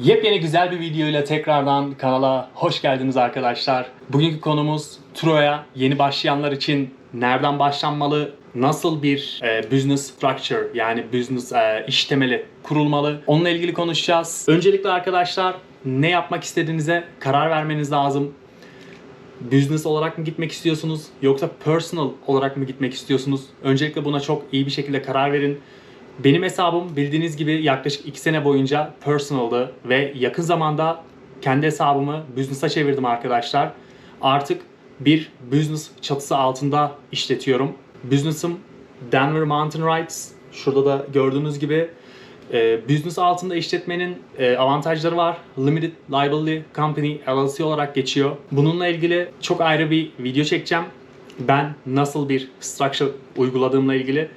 Yepyeni güzel bir videoyla tekrardan kanala hoş geldiniz arkadaşlar. Bugünkü konumuz Troya yeni başlayanlar için nereden başlanmalı, nasıl bir e, business structure yani business e, iş temeli kurulmalı onunla ilgili konuşacağız. Öncelikle arkadaşlar ne yapmak istediğinize karar vermeniz lazım. Business olarak mı gitmek istiyorsunuz yoksa personal olarak mı gitmek istiyorsunuz? Öncelikle buna çok iyi bir şekilde karar verin. Benim hesabım bildiğiniz gibi yaklaşık 2 sene boyunca personaldı ve yakın zamanda kendi hesabımı business'a çevirdim arkadaşlar. Artık bir business çatısı altında işletiyorum. Business'ım Denver Mountain Rides. Şurada da gördüğünüz gibi e, business altında işletmenin e, avantajları var. Limited Liability Company LLC olarak geçiyor. Bununla ilgili çok ayrı bir video çekeceğim. Ben nasıl bir structure uyguladığımla ilgili.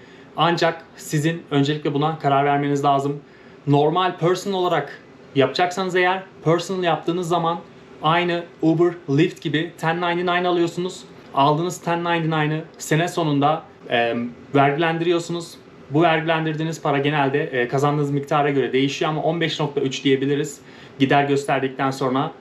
Ancak sizin öncelikle buna karar vermeniz lazım. Normal personal olarak yapacaksanız eğer personal yaptığınız zaman aynı Uber, Lyft gibi 1099 alıyorsunuz. Aldığınız 1099'ı sene sonunda e, vergilendiriyorsunuz. Bu vergilendirdiğiniz para genelde e, kazandığınız miktara göre değişiyor ama 15.3 diyebiliriz. Gider gösterdikten sonra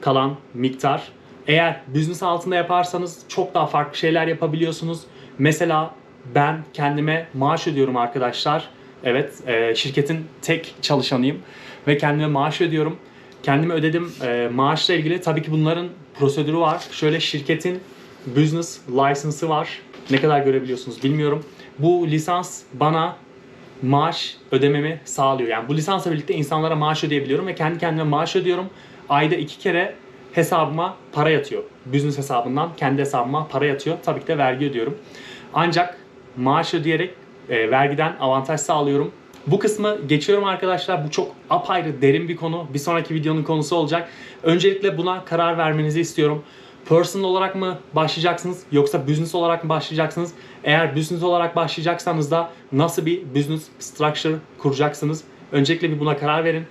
kalan miktar. Eğer business altında yaparsanız çok daha farklı şeyler yapabiliyorsunuz. Mesela ben kendime maaş ödüyorum arkadaşlar. Evet, e, şirketin tek çalışanıyım ve kendime maaş ödüyorum. Kendime ödedim e, maaşla ilgili tabii ki bunların prosedürü var. Şöyle şirketin business license'ı var. Ne kadar görebiliyorsunuz bilmiyorum. Bu lisans bana maaş ödememi sağlıyor. Yani bu lisansla birlikte insanlara maaş ödeyebiliyorum ve kendi kendime maaş ödüyorum. Ayda iki kere hesabıma para yatıyor. Business hesabından kendi hesabıma para yatıyor. Tabii ki de vergi ödüyorum. Ancak maaş ödeyerek e, vergiden avantaj sağlıyorum. Bu kısmı geçiyorum arkadaşlar. Bu çok apayrı derin bir konu. Bir sonraki videonun konusu olacak. Öncelikle buna karar vermenizi istiyorum. Personal olarak mı başlayacaksınız yoksa business olarak mı başlayacaksınız? Eğer business olarak başlayacaksanız da nasıl bir business structure kuracaksınız? Öncelikle bir buna karar verin.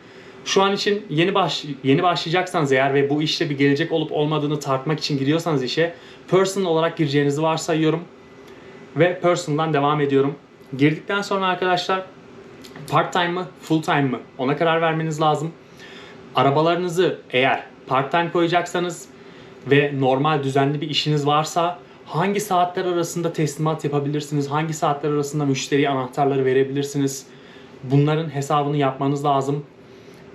Şu an için yeni baş yeni başlayacaksanız eğer ve bu işte bir gelecek olup olmadığını tartmak için giriyorsanız işe personal olarak gireceğinizi varsayıyorum ve personal'dan devam ediyorum. Girdikten sonra arkadaşlar part time mı full time mı ona karar vermeniz lazım. Arabalarınızı eğer part time koyacaksanız ve normal düzenli bir işiniz varsa hangi saatler arasında teslimat yapabilirsiniz? Hangi saatler arasında müşteriye anahtarları verebilirsiniz? Bunların hesabını yapmanız lazım.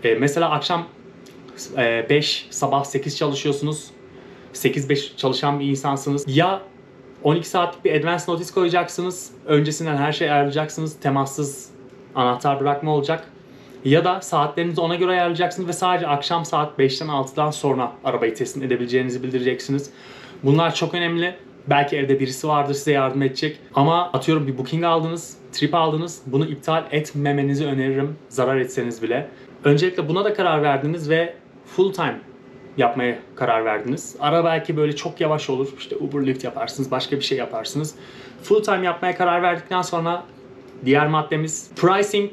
E, mesela akşam 5 sabah 8 çalışıyorsunuz. 8-5 çalışan bir insansınız. Ya 12 saatlik bir advance notice koyacaksınız. Öncesinden her şeyi ayarlayacaksınız. Temassız anahtar bırakma olacak. Ya da saatlerinizi ona göre ayarlayacaksınız ve sadece akşam saat 5'ten 6'dan sonra arabayı teslim edebileceğinizi bildireceksiniz. Bunlar çok önemli. Belki evde birisi vardır size yardım edecek. Ama atıyorum bir booking aldınız, trip aldınız. Bunu iptal etmemenizi öneririm zarar etseniz bile. Öncelikle buna da karar verdiniz ve full time yapmaya karar verdiniz. Ara belki böyle çok yavaş olur. İşte Uber Lyft yaparsınız, başka bir şey yaparsınız. Full time yapmaya karar verdikten sonra diğer maddemiz pricing.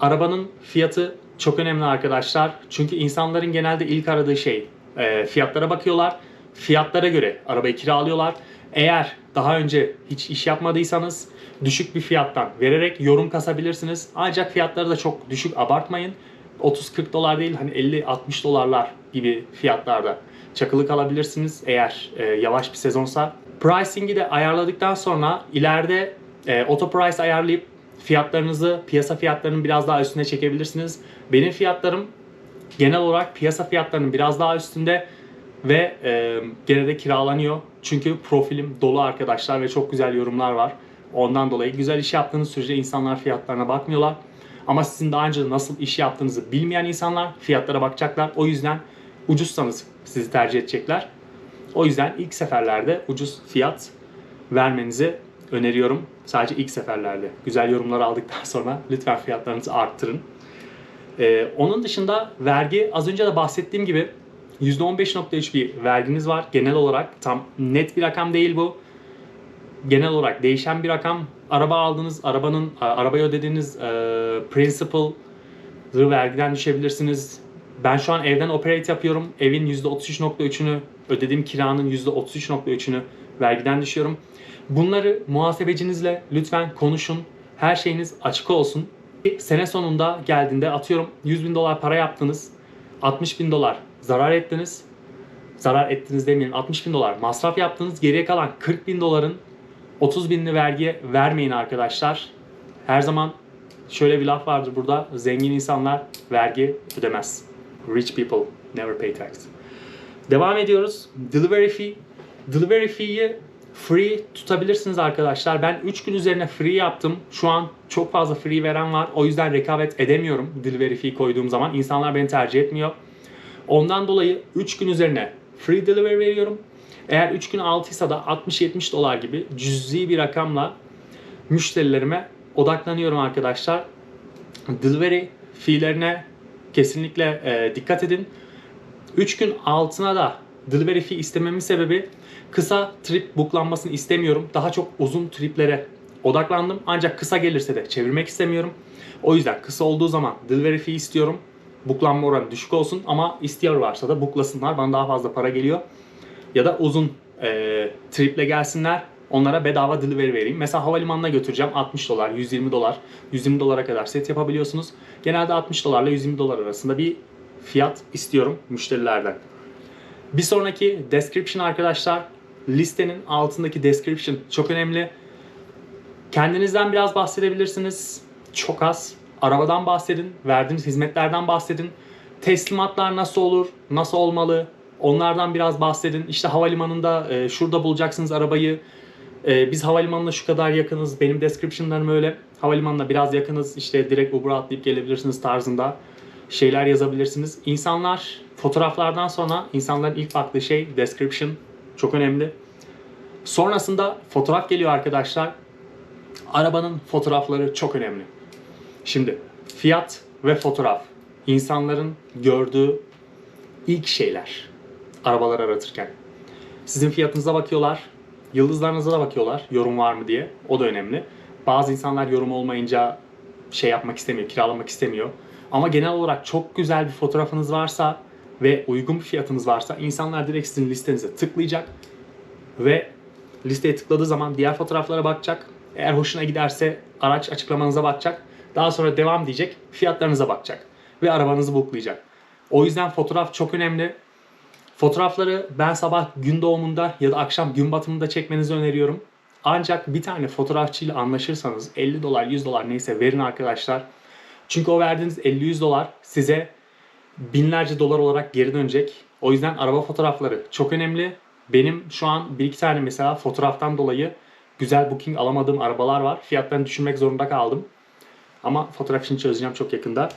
Arabanın fiyatı çok önemli arkadaşlar. Çünkü insanların genelde ilk aradığı şey e, fiyatlara bakıyorlar. Fiyatlara göre arabayı kiralıyorlar. Eğer daha önce hiç iş yapmadıysanız düşük bir fiyattan vererek yorum kasabilirsiniz. Ancak fiyatları da çok düşük abartmayın. 30-40 dolar değil hani 50-60 dolarlar gibi fiyatlarda çakılı kalabilirsiniz eğer e, yavaş bir sezonsa. Pricing'i de ayarladıktan sonra ileride e, auto price ayarlayıp fiyatlarınızı piyasa fiyatlarının biraz daha üstüne çekebilirsiniz. Benim fiyatlarım genel olarak piyasa fiyatlarının biraz daha üstünde ve e, gene kiralanıyor. Çünkü profilim dolu arkadaşlar ve çok güzel yorumlar var. Ondan dolayı güzel iş yaptığınız sürece insanlar fiyatlarına bakmıyorlar. Ama sizin daha önce nasıl iş yaptığınızı bilmeyen insanlar fiyatlara bakacaklar. O yüzden ucuzsanız sizi tercih edecekler. O yüzden ilk seferlerde ucuz fiyat vermenizi öneriyorum. Sadece ilk seferlerde. Güzel yorumlar aldıktan sonra lütfen fiyatlarınızı arttırın. Ee, onun dışında vergi az önce de bahsettiğim gibi %15.3 bir verginiz var. Genel olarak tam net bir rakam değil bu. Genel olarak değişen bir rakam. Araba aldınız, arabanın arabaya ödediğiniz e, principal vergiden düşebilirsiniz. Ben şu an evden operate yapıyorum. Evin %33.3'ünü ödediğim kiranın %33.3'ünü vergiden düşüyorum. Bunları muhasebecinizle lütfen konuşun. Her şeyiniz açık olsun. Sene sonunda geldiğinde atıyorum 100 bin dolar para yaptınız. 60 bin dolar zarar ettiniz. Zarar ettiniz demeyelim 60 bin dolar masraf yaptınız. Geriye kalan 40 bin doların 30 binini vergiye vermeyin arkadaşlar. Her zaman şöyle bir laf vardır burada. Zengin insanlar vergi ödemez. Rich people never pay tax. Devam ediyoruz. Delivery fee. Delivery fee'yi free tutabilirsiniz arkadaşlar. Ben 3 gün üzerine free yaptım. Şu an çok fazla free veren var. O yüzden rekabet edemiyorum delivery fee koyduğum zaman. İnsanlar beni tercih etmiyor. Ondan dolayı 3 gün üzerine free delivery veriyorum. Eğer 3 gün altıysa da 60-70 dolar gibi cüzi bir rakamla müşterilerime odaklanıyorum arkadaşlar. Delivery fee'lerine kesinlikle e, dikkat edin. 3 gün altına da delivery fee istememin sebebi kısa trip booklanmasını istemiyorum. Daha çok uzun triplere odaklandım. Ancak kısa gelirse de çevirmek istemiyorum. O yüzden kısa olduğu zaman delivery fee istiyorum. Booklanma oranı düşük olsun ama isteyen varsa da booklasınlar. Bana daha fazla para geliyor. Ya da uzun e, triple gelsinler. Onlara bedava delivery vereyim. Mesela havalimanına götüreceğim 60 dolar, 120 dolar. 120 dolara kadar set yapabiliyorsunuz. Genelde 60 dolarla 120 dolar arasında bir fiyat istiyorum müşterilerden. Bir sonraki description arkadaşlar. Listenin altındaki description çok önemli. Kendinizden biraz bahsedebilirsiniz. Çok az. Arabadan bahsedin. Verdiğiniz hizmetlerden bahsedin. Teslimatlar nasıl olur? Nasıl olmalı? Onlardan biraz bahsedin. İşte havalimanında e, şurada bulacaksınız arabayı. E, biz havalimanına şu kadar yakınız. Benim descriptionlarım öyle. Havalimanına biraz yakınız. İşte direkt Uber atlayıp gelebilirsiniz tarzında şeyler yazabilirsiniz. İnsanlar fotoğraflardan sonra insanların ilk baktığı şey description çok önemli. Sonrasında fotoğraf geliyor arkadaşlar. Arabanın fotoğrafları çok önemli. Şimdi fiyat ve fotoğraf insanların gördüğü ilk şeyler arabalar aratırken. Sizin fiyatınıza bakıyorlar, yıldızlarınıza da bakıyorlar yorum var mı diye. O da önemli. Bazı insanlar yorum olmayınca şey yapmak istemiyor, kiralamak istemiyor. Ama genel olarak çok güzel bir fotoğrafınız varsa ve uygun bir fiyatınız varsa insanlar direkt sizin listenize tıklayacak ve listeye tıkladığı zaman diğer fotoğraflara bakacak. Eğer hoşuna giderse araç açıklamanıza bakacak. Daha sonra devam diyecek, fiyatlarınıza bakacak ve arabanızı booklayacak. O yüzden fotoğraf çok önemli. Fotoğrafları ben sabah gün doğumunda ya da akşam gün batımında çekmenizi öneriyorum. Ancak bir tane fotoğrafçıyla anlaşırsanız 50 dolar 100 dolar neyse verin arkadaşlar. Çünkü o verdiğiniz 50-100 dolar size binlerce dolar olarak geri dönecek. O yüzden araba fotoğrafları çok önemli. Benim şu an bir iki tane mesela fotoğraftan dolayı güzel booking alamadığım arabalar var. Fiyatlarını düşürmek zorunda kaldım. Ama fotoğraf işini çözeceğim çok yakında.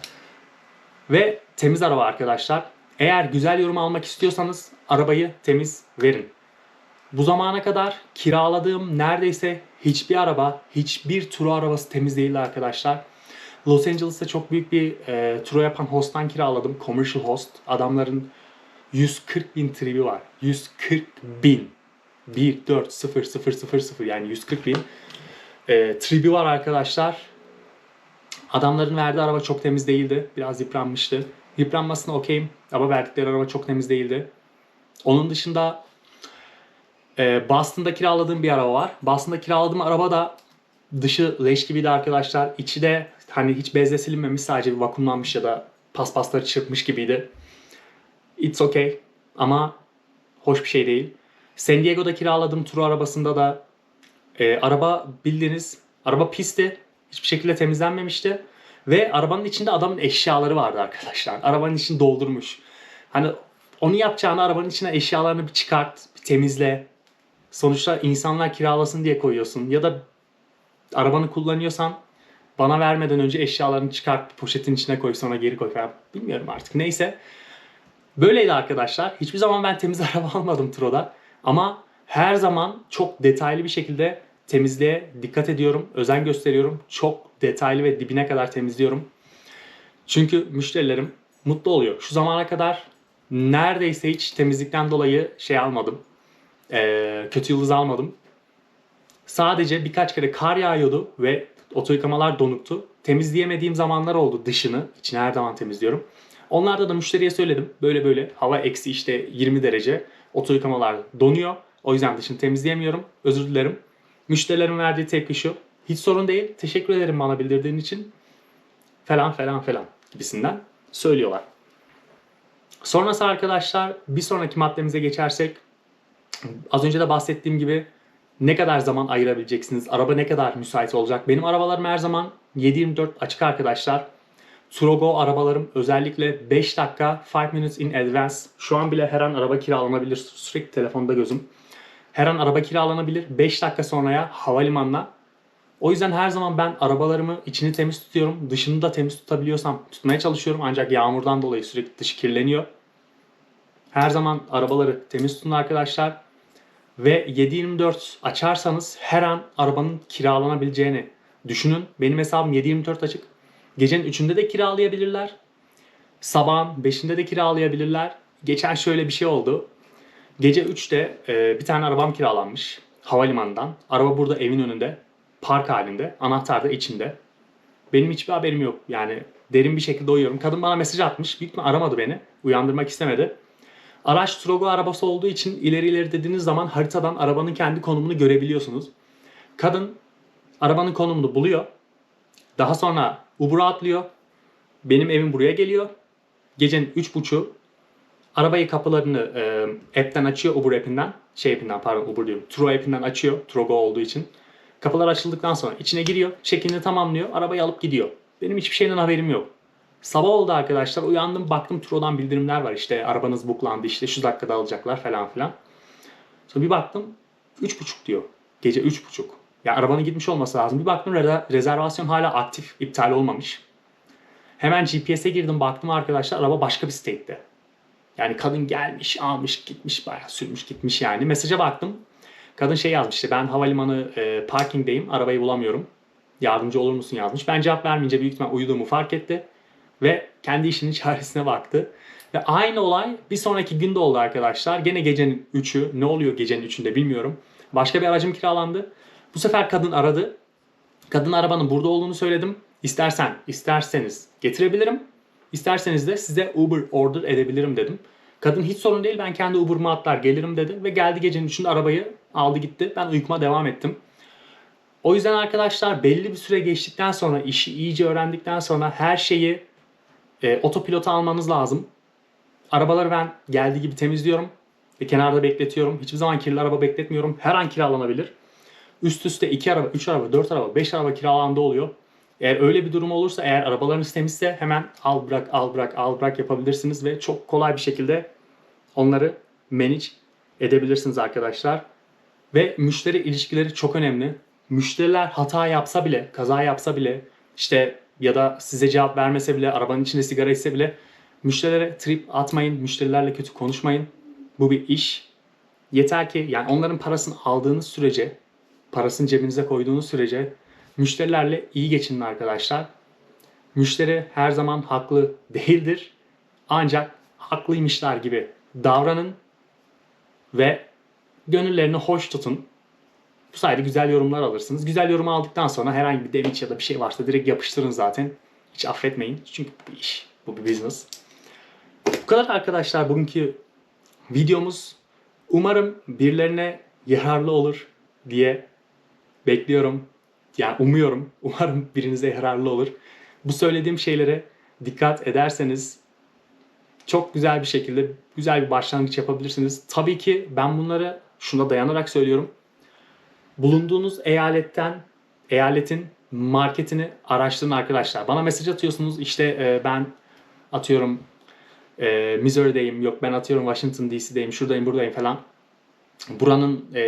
Ve temiz araba arkadaşlar. Eğer güzel yorum almak istiyorsanız arabayı temiz verin. Bu zamana kadar kiraladığım neredeyse hiçbir araba, hiçbir turu arabası temiz değildi arkadaşlar. Los Angeles'ta çok büyük bir e, turu yapan host'tan kiraladım. Commercial host. Adamların 140 bin tribi var. 140 bin. 1, 4, 0, 0, 0, 0 yani 140 bin e, tribi var arkadaşlar. Adamların verdiği araba çok temiz değildi. Biraz yıpranmıştı. Yıpranmasına okeyim ama verdikleri araba çok temiz değildi. Onun dışında e, Boston'da kiraladığım bir araba var. Boston'da kiraladığım araba da dışı leş gibiydi arkadaşlar. İçi de hani hiç bezle silinmemiş sadece bir vakumlanmış ya da paspasları çırpmış gibiydi. It's okay ama hoş bir şey değil. San Diego'da kiraladığım tur arabasında da e, araba bildiğiniz araba pisti. Hiçbir şekilde temizlenmemişti. Ve arabanın içinde adamın eşyaları vardı arkadaşlar. Arabanın içini doldurmuş. Hani onu yapacağını arabanın içine eşyalarını bir çıkart, bir temizle. Sonuçta insanlar kiralasın diye koyuyorsun. Ya da arabanı kullanıyorsan bana vermeden önce eşyalarını çıkart, poşetin içine koy sonra geri koy falan. Bilmiyorum artık. Neyse. Böyleydi arkadaşlar. Hiçbir zaman ben temiz araba almadım Tro'da. Ama her zaman çok detaylı bir şekilde temizliğe dikkat ediyorum. Özen gösteriyorum. Çok detaylı ve dibine kadar temizliyorum. Çünkü müşterilerim mutlu oluyor. Şu zamana kadar neredeyse hiç temizlikten dolayı şey almadım. Ee, kötü yıldız almadım. Sadece birkaç kere kar yağıyordu ve oto yıkamalar donuktu. Temizleyemediğim zamanlar oldu dışını. İçini her zaman temizliyorum. Onlarda da müşteriye söyledim. Böyle böyle hava eksi işte 20 derece. Oto yıkamalar donuyor. O yüzden dışını temizleyemiyorum. Özür dilerim. Müşterilerin verdiği tepki şu. Hiç sorun değil. Teşekkür ederim bana bildirdiğin için. Falan falan falan gibisinden söylüyorlar. Sonrası arkadaşlar bir sonraki maddemize geçersek az önce de bahsettiğim gibi ne kadar zaman ayırabileceksiniz? Araba ne kadar müsait olacak? Benim arabalarım her zaman 7-24 açık arkadaşlar. Turogo arabalarım özellikle 5 dakika 5 minutes in advance. Şu an bile her an araba kiralanabilir. Sürekli telefonda gözüm. Her an araba kiralanabilir. 5 dakika sonraya havalimanına. O yüzden her zaman ben arabalarımı içini temiz tutuyorum. Dışını da temiz tutabiliyorsam tutmaya çalışıyorum. Ancak yağmurdan dolayı sürekli dışı kirleniyor. Her zaman arabaları temiz tutun arkadaşlar. Ve 7/24 açarsanız her an arabanın kiralanabileceğini düşünün. Benim hesabım 7/24 açık. Gecenin 3'ünde de kiralayabilirler. Sabahın 5'inde de kiralayabilirler. Geçen şöyle bir şey oldu. Gece 3'te e, bir tane arabam kiralanmış havalimanından. Araba burada evin önünde. Park halinde. Anahtar da içinde. Benim hiçbir haberim yok. Yani derin bir şekilde uyuyorum. Kadın bana mesaj atmış. Büyük aramadı beni. Uyandırmak istemedi. Araç Trogo arabası olduğu için ileri ileri dediğiniz zaman haritadan arabanın kendi konumunu görebiliyorsunuz. Kadın arabanın konumunu buluyor. Daha sonra Uber'a atlıyor. Benim evim buraya geliyor. Gecenin 3.30'u arabayı kapılarını e, app'ten açıyor Uber app'inden. Şey app'inden pardon Uber diyorum. Turo app'inden açıyor. Trogo olduğu için. Kapılar açıldıktan sonra içine giriyor. Check-in'i tamamlıyor. Arabayı alıp gidiyor. Benim hiçbir şeyden haberim yok. Sabah oldu arkadaşlar. Uyandım baktım Turo'dan bildirimler var. İşte arabanız booklandı işte şu dakikada alacaklar falan filan. Sonra bir baktım 3.30 diyor. Gece 3.30. Ya arabanın gitmiş olması lazım. Bir baktım re- rezervasyon hala aktif. iptal olmamış. Hemen GPS'e girdim baktım arkadaşlar araba başka bir state'te. Yani kadın gelmiş, almış, gitmiş, bayağı sürmüş, gitmiş yani. Mesaja baktım. Kadın şey yazmış işte ben havalimanı e, parkingdeyim, arabayı bulamıyorum. Yardımcı olur musun yazmış. Ben cevap vermeyince büyük ihtimal uyuduğumu fark etti. Ve kendi işinin çaresine baktı. Ve aynı olay bir sonraki günde oldu arkadaşlar. Gene gecenin 3'ü. Ne oluyor gecenin 3'ünde bilmiyorum. Başka bir aracım kiralandı. Bu sefer kadın aradı. Kadın arabanın burada olduğunu söyledim. İstersen, isterseniz getirebilirim. İsterseniz de size Uber order edebilirim dedim. Kadın hiç sorun değil ben kendi Uber'ıma atlar gelirim dedi. Ve geldi gecenin 3'ünde arabayı aldı gitti. Ben uykuma devam ettim. O yüzden arkadaşlar belli bir süre geçtikten sonra işi iyice öğrendikten sonra her şeyi e, otopilota almanız lazım. Arabaları ben geldiği gibi temizliyorum ve kenarda bekletiyorum. Hiçbir zaman kirli araba bekletmiyorum. Her an kiralanabilir. Üst üste 2 araba, 3 araba, 4 araba, 5 araba kiralandı oluyor. Eğer öyle bir durum olursa eğer arabalarınız temizse hemen al bırak al bırak al bırak yapabilirsiniz ve çok kolay bir şekilde onları manage edebilirsiniz arkadaşlar. Ve müşteri ilişkileri çok önemli. Müşteriler hata yapsa bile, kaza yapsa bile işte ya da size cevap vermese bile, arabanın içinde sigara içse bile müşterilere trip atmayın, müşterilerle kötü konuşmayın. Bu bir iş. Yeter ki yani onların parasını aldığınız sürece, parasını cebinize koyduğunuz sürece müşterilerle iyi geçinin arkadaşlar. Müşteri her zaman haklı değildir. Ancak haklıymışlar gibi davranın ve gönüllerini hoş tutun. Bu sayede güzel yorumlar alırsınız. Güzel yorum aldıktan sonra herhangi bir damage ya da bir şey varsa direkt yapıştırın zaten. Hiç affetmeyin. Çünkü bu bir iş. Bu bir business. Bu kadar arkadaşlar bugünkü videomuz. Umarım birilerine yararlı olur diye bekliyorum. Yani umuyorum. Umarım birinize yararlı olur. Bu söylediğim şeylere dikkat ederseniz çok güzel bir şekilde güzel bir başlangıç yapabilirsiniz. Tabii ki ben bunları şuna dayanarak söylüyorum. Bulunduğunuz eyaletten, eyaletin marketini araştırın arkadaşlar. Bana mesaj atıyorsunuz işte e, ben atıyorum e, Missouri'deyim, yok ben atıyorum Washington DC'deyim, şuradayım, buradayım falan. Buranın, e,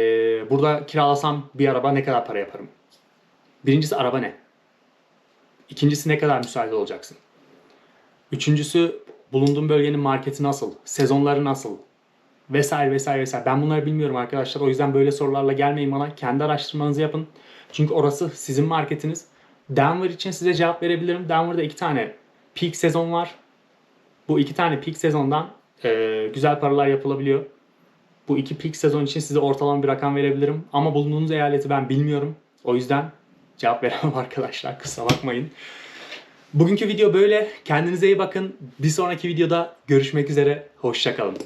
burada kiralasam bir araba ne kadar para yaparım? Birincisi araba ne? İkincisi ne kadar müsait olacaksın? Üçüncüsü bulunduğun bölgenin marketi nasıl? Sezonları nasıl? Vesaire vesaire vesaire. Ben bunları bilmiyorum arkadaşlar. O yüzden böyle sorularla gelmeyin bana. Kendi araştırmanızı yapın. Çünkü orası sizin marketiniz. Denver için size cevap verebilirim. Denver'da iki tane peak sezon var. Bu iki tane peak sezondan e, güzel paralar yapılabiliyor. Bu iki peak sezon için size ortalama bir rakam verebilirim. Ama bulunduğunuz eyaleti ben bilmiyorum. O yüzden cevap veremem arkadaşlar. Kusura bakmayın. Bugünkü video böyle. Kendinize iyi bakın. Bir sonraki videoda görüşmek üzere. Hoşçakalın.